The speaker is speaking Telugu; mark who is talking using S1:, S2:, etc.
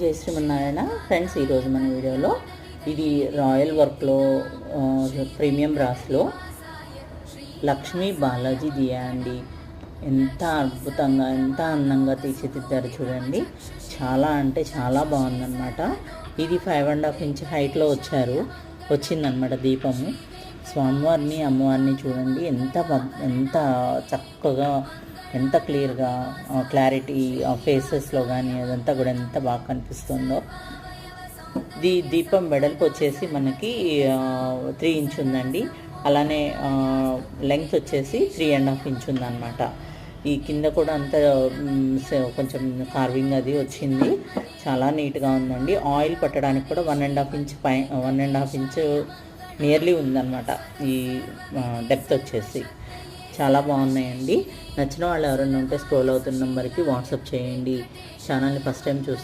S1: జై శ్రీమన్నారాయణ. ఫ్రెండ్స్ ఈరోజు మన వీడియోలో ఇది రాయల్ వర్క్లో ప్రీమియం బ్రాస్లో లక్ష్మీ బాలాజీ దియా అండి. ఎంత అద్భుతంగా ఎంత అందంగా తీర్చిదిద్దారు చూడండి. చాలా అంటే చాలా బాగుందన్నమాట. ఇది ఫైవ్ అండ్ హాఫ్ ఇంచ్ హైట్లో వచ్చారు. వచ్చిందనమాట దీపము. స్వామివారిని అమ్మవారిని చూడండి. ఎంత ఎంత చక్కగా ఎంత క్లియర్గా క్లారిటీ ఆ ఫేసెస్లో కానీ అదంతా కూడా ఎంత బాగా కనిపిస్తుందో. దీ దీపం వెడల్పు వచ్చేసి మనకి త్రీ ఇంచ్ ఉందండి. అలానే లెంగ్త్ వచ్చేసి త్రీ అండ్ హాఫ్ ఇంచ్ ఉందన్నమాట. ఈ కింద కూడా అంత కొంచెం కార్వింగ్ అది వచ్చింది. చాలా నీట్గా ఉందండి. ఆయిల్ పట్టడానికి కూడా one and half inch pi one and half inch nearly ఉందన్నమాట. ఈ డెప్త్ వచ్చేసి. చాలా బాగున్నాయండి. నచ్చిన వాళ్ళు ఎవరైనా ఉంటే స్క్రోల్ అవుతున్న నెంబర్కి వాట్సాప్ చేయండి. ఛానల్ని ఫస్ట్ టైం చూస్తే